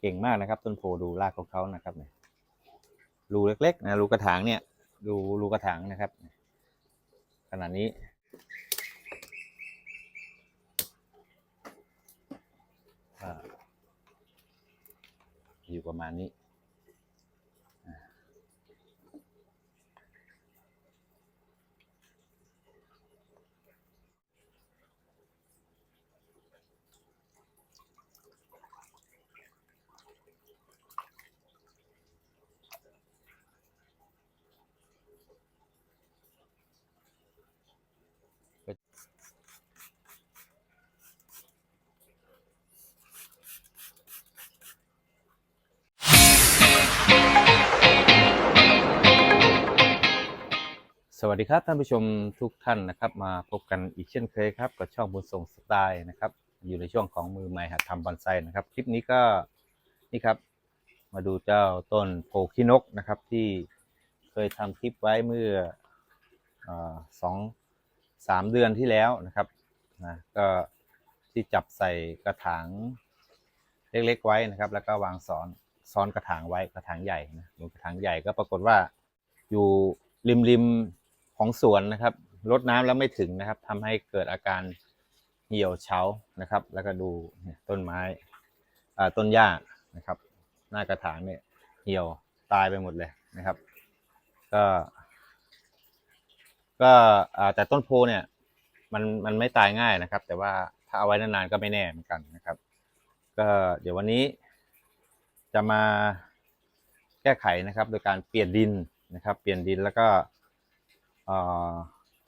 เก่งมากนะครับ ต้นโพดูรากของเขานะครับเนี่ยรูเล็กๆนะรูกระถางเนี่ยดูรูกระถางนะครับขนาดนี้อ่าอยู่ประมาณนี้ สวัสดีครับท่านผู้ชมทุกท่านนะครับมาพบกันอีกเช่นเคยครับกับช่องบุญส่งสไตล์นะครับอยู่ในช่วงของมือใหม่หัดทำบอนไซนะครับ คลิปนี้ก็นี่ครับ มาดูเจ้าต้นโพคินกนะครับที่เคยทำคลิปไว้เมื่ออสองสามเดือนที่แล้วนะครับนะก็ที่จับใส่กระถางเล็กๆไว้นะครับ แล้วก็วางซ้อนซ้อนกระถางไว้กระถางใหญ่นะกระถางใหญ่ก็ปรากฏว่าอยู่ริมริม ของสวนนะครับรดน้ำแล้วไม่ถึงนะครับทำให้เกิดอาการเหี่ยวเฉานะครับ แล้วก็ดูเนี่ยต้นไม้อ่าต้นหญ้านะครับ หน้ากระถางเนี่ยเหี่ยวตายไปหมดเลยนะครับ ก็ ก็อ่าแต่ต้นโพเนี่ย มันมันไม่ตายง่ายนะครับ แต่ว่าถ้าเอาไว้นานๆก็ไม่แน่เหมือนกันนะครับ ก็เดี๋ยววันนี้จะมาแก้ไขนะครับ โดยการเปลี่ยนดินนะครับ เปลี่ยนดินแล้วก็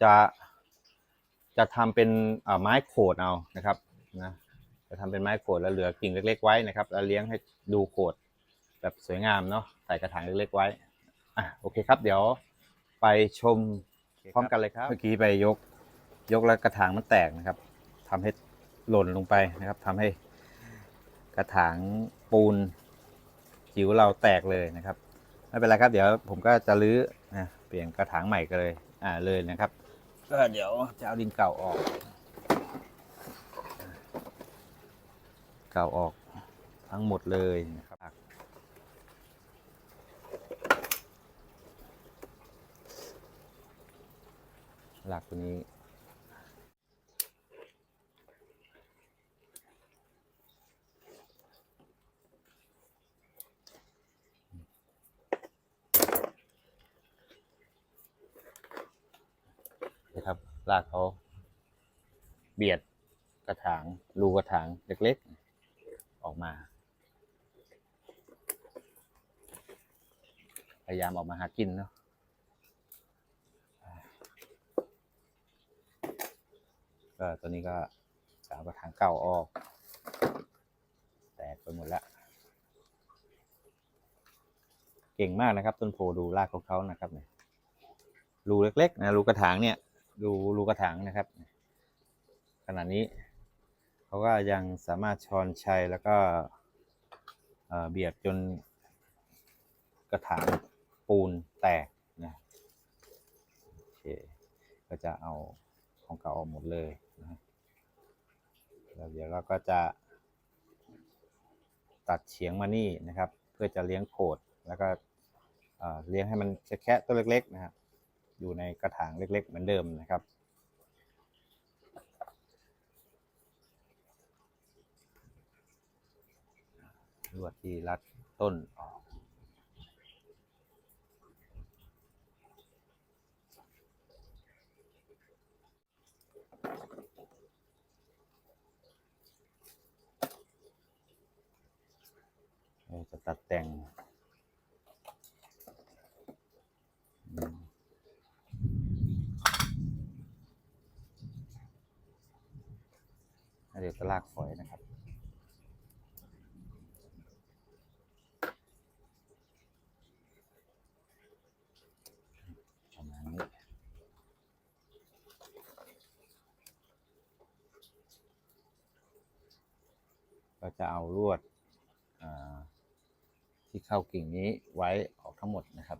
จะจะทำเป็นเอ่อไม้โขดเอานะครับนะจะทำเป็นไม้โขดแล้วเหลือกิ่งเล็ก ๆ ไว้นะครับแล้วเลี้ยงให้ดูโขดแบบสวยงามเนาะใส่กระถางเล็กๆไว้อะโอเคครับ เดี๋ยวไปชมพร้อมกันเลยครับ เมื่อกี้ไปยกยกแล้วกระถางมันแตกนะครับทำให้หล่นลงไปนะครับทำให้กระถางปูนจิ๋วเราแตกเลยนะครับไม่เป็นไรครับ เดี๋ยวผมก็จะรื้อนะเปลี่ยนกระถางใหม่กันเลย อ่าเลยนะครับ ก็เดี๋ยวจะเอาดินเก่าออก เก่าออกทั้งหมดเลยนะครับหลักตัวนี้ นะครับ ลากเขาเบียดกระถางรูกระถางเล็กๆ ออกมา พยายามออกมาหากินเนาะก็ตัวนี้ก็จะเอากระถางเก่าออก แตกไปหมดแล้วเก่งมากนะครับ ต้นโพดูรากของเขานะครับเนี่ยรูเล็กๆนะรูกระถางเนี่ย ดูรูกระถางนะครับขนาดนี้เขาก็ยังสามารถชอนชัยแล้วก็เบียดจนกระถางปูนแตกนะโอเคก็จะเอาของเก่าออกหมดเลยนะแล้วเดี๋ยวเราก็จะตัดเฉียงมานี่นะครับ เพื่อจะเลี้ยงโขดแล้วก็เอ่อเลี้ยงให้มันแค่ตัวเล็กๆนะครับ อยู่ในกระถางเล็ก ๆ เหมือนเดิมนะครับ ลวดที่รัดต้นออกเราจะตัดแต่ง เดี๋ยวจะลากฝอยนะครับ ประมาณนี้ ก็จะเอาลวดที่เข้ากิ่งนี้ไว้ออกทั้งหมดนะครับ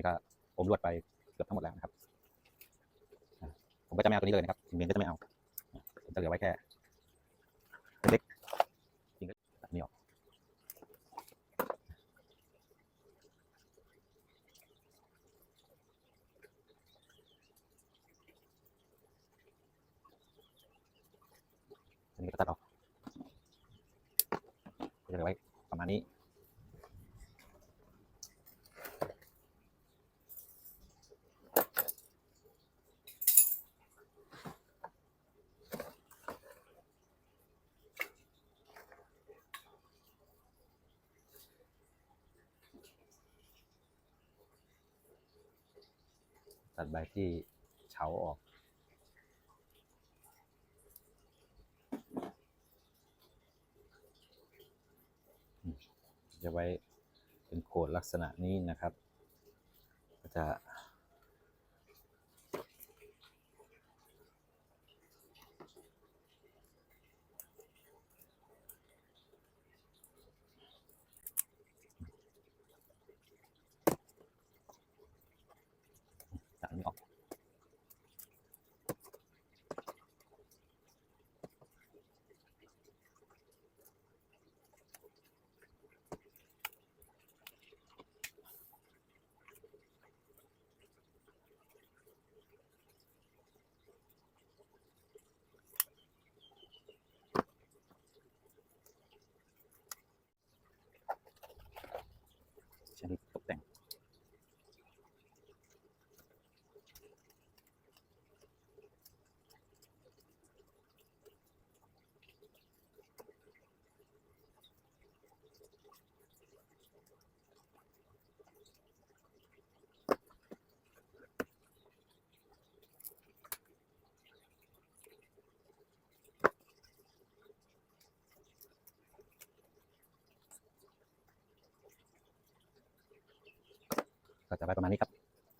นี่ก็อมลวดไปเกือบทั้งหมดแล้วนะครับ ผมก็จะไม่เอาตัวนี้เลยนะครับเมนก็จะไม่เอาผมจะเหลือไว้แค่เล็กๆจริงก็ตัดนี่ออกอันนี้ก็ตัดออกก็จะเหลือไว้ประมาณนี้ ตัดใบที่เฉาออก จะไว้เป็นโขดลักษณะนี้นะครับ ก็จะ จะไวประมาณนี้ครับ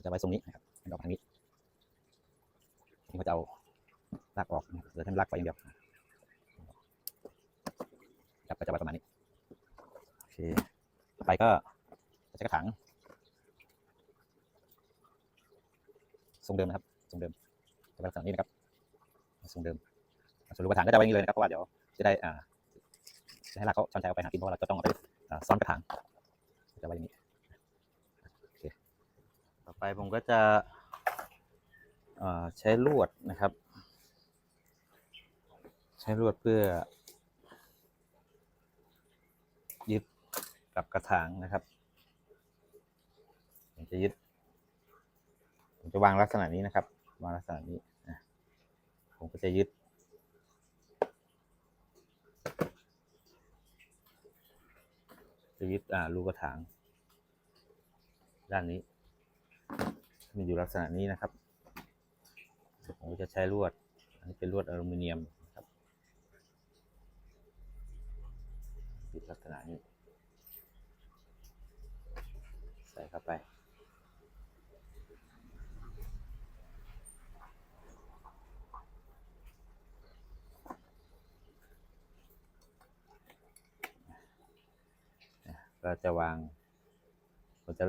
จะไวทรงนี้นะครับให้ออกทางนี้นี่ก็จะเอาลากออกเหลือแค่ลากไปอย่างเดียวครับก็จะไวประมาณนี้โอเคต่อไปก็ใช้กระถางทรงเดิมนะครับทรงเดิมจะเป็นลักษณะนี้นะครับทรงเดิมส่วนรูปกระถางก็จะไว้อย่างนี้เลยนะครับเพราะว่าเดี๋ยวจะได้อ่าจะให้ลากเขาช้อนชัยเอาไปหากินเพราะเราจะต้องเอาไปซ้อนกระถางจะไว้อย่างนี้ ไปผมก็จะใช้ลวดนะครับ ใช้ลวดเพื่อ ยึดกับกระถางนะครับผมจะยึดผมจะวางลักษณะนี้นะครับ วางลักษณะนี้นะผมก็จะยึดจะยึดอ่ารูกระถาง ด้านนี้ มันอยู่ลักษณะนี้นะครับผมก็จะใช้ลวด อันนี้เป็นลวดอลูมิเนียมครับติดลักษณะนี้ ใส่เข้าไปก็จะวางผมจะ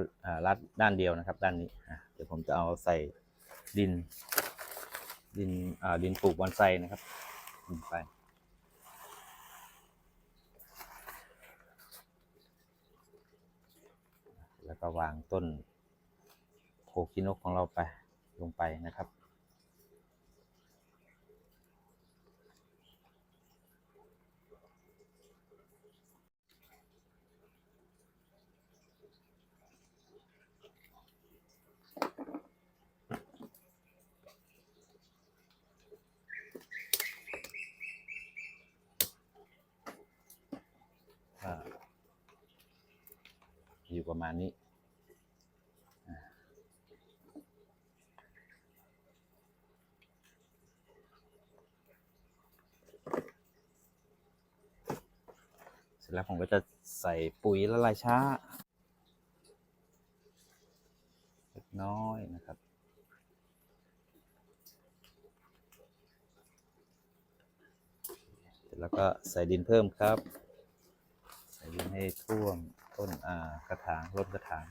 รัดด้านเดียวนะครับ ด้านนี้ ดี๋ยวผมจะเอาใส่ดิน ดินอ่าดินปลูกบอนไซนะครับลงไปแล้วก็วางต้นโคกินกของเราไปลงไปนะครับ อ่าอยู่ประมา ณนี้ เสร็จแล้วผมก็จะใส่ปุ๋ยละลายช้าเล็กน้อยนะครับเสร็จแล้วก็ใส่ดินเพิ่มครับ ใส่ดินให้ท่วม ต้นกระถางลดกระถาง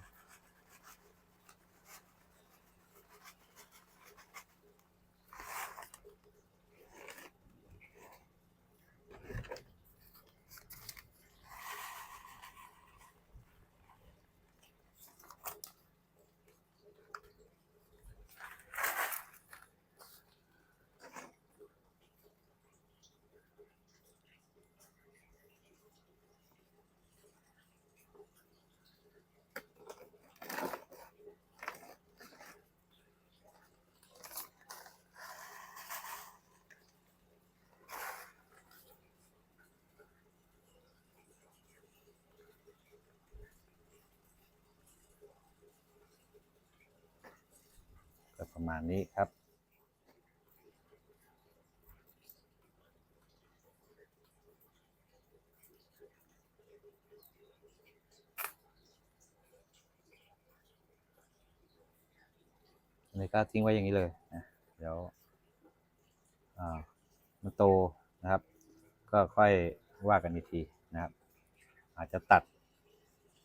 ประมาณนี้ครับอันนี้ก็ทิ้งไว้อย่างนี้เลยนะเดี๋ยวมันโตนะครับ ก็ค่อยว่ากันอีกทีนะครับ อาจจะตัด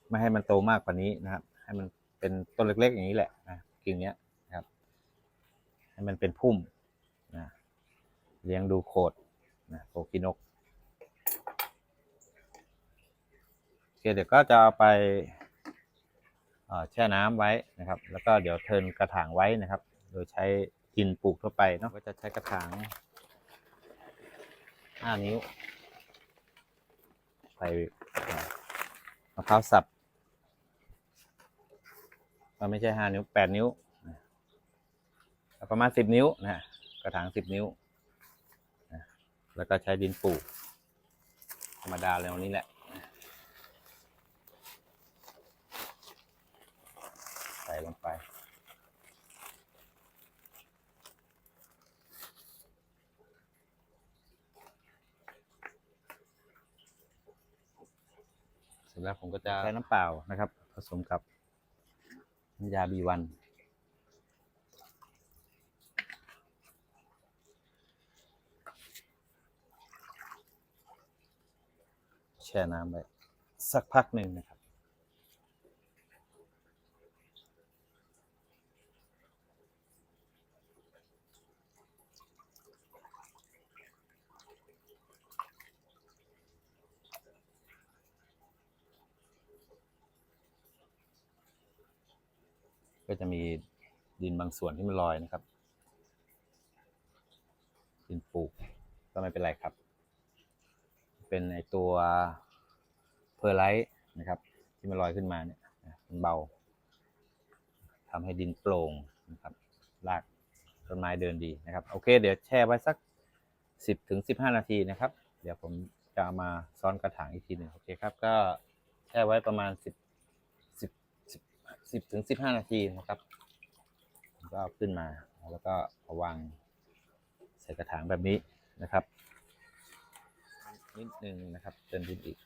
ไม่ให้มันโตมากกว่านี้นะครับ ให้มันเป็นต้นเล็กๆอย่างนี้แหละนะกิ่งเนี้ย ให้มันเป็นพุ่มนะเลี้ยงดูโคดนะโคกินกเคเดี๋ยวก็จะเอาไปแช่น้ำไว้นะครับ แล้วก็เดี๋ยวเทินกระถางไว้นะครับ โดยใช้ดินปลูกทั่วไปเนาะก็จะใช้กระถาง5นิ้ว ใส่มะพร้าวสับมันไม่ใช่5นิ้ว8นิ้ว ประมาณ10นิ้วนะกระถาง10นิ้วนะแล้วก็ใช้ดินปลูก ธรรมดาเลยวันนี้แหละนะใส่ลงไปเสร็จแล้วผมก็จะใช้น้ำเปล่านะครับ ผสมกับน้ำยาบีวัน ช่น้ำไปสักพักหนึ่งนะครับ ก็จะมีดินบางส่วนที่มันลอยนะครับ ดินปลูกก็ไม่เป็นไรครับ เป็นไอตัว เพอร์ไลท์นะครับ ที่มันลอยขึ้นมาเนี่ยมันเบาทำให้ดินโปร่งนะครับรากต้นไม้เดินดีนะครับ โอเค เดี๋ยวแช่ไว้สักสิบถึงสิบห้านาทีนะครับ เดี๋ยวผมจะเอามาซ้อนกระถางอีกทีหนึ่งโอเคครับ ก็แช่ไว้ประมาณสิบสิบสิบถึงสิบห้านาทีนะครับก็เอาขึ้นมาแล้วก็เอาวางใส่กระถางแบบนี้นะครับ นิดนึงนะครับเติมดินอีก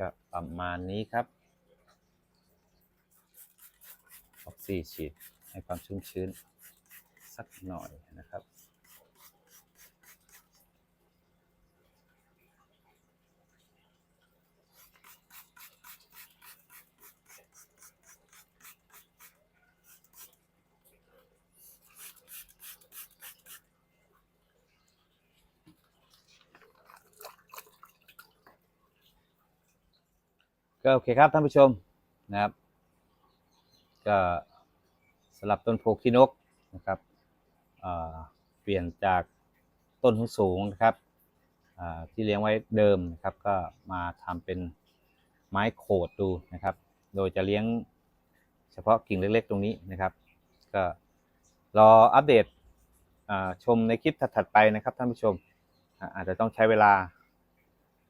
ก็ ประมาณนี้ครับออกซีฉีดให้ความชุ่มชื้นสักหน่อยนะครับ ก็โอเคครับท่านผู้ชมนะครับ ก็สำหรับต้นโพคินกนะครับเปลี่ยนจากต้นสูงนะครับที่เลี้ยงไว้เดิมนะครับ ก็มาทำเป็นไม้โขดดูนะครับ โดยจะเลี้ยงเฉพาะกิ่งเล็ก ๆ ตรงนี้นะครับ ก็รออัปเดตชมในคลิปถัดๆไปนะครับท่านผู้ชมอาจจะต้องใช้เวลา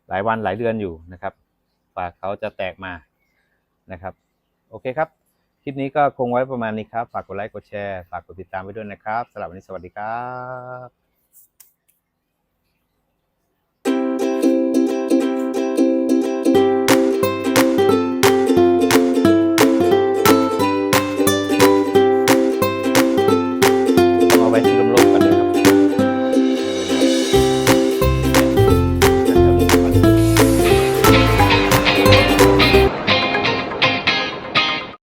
หลายวันหลายเดือนอยู่นะครับ่าเขาจะแตกมานะครับ โอเคครับ คลิปนี้ก็คงไว้ประมาณนี้ครับ ฝากกดไลค์กดแชร์ ฝากกดติดตามไว้ด้วยนะครับสำหรับวันนี้สวัสดีครับ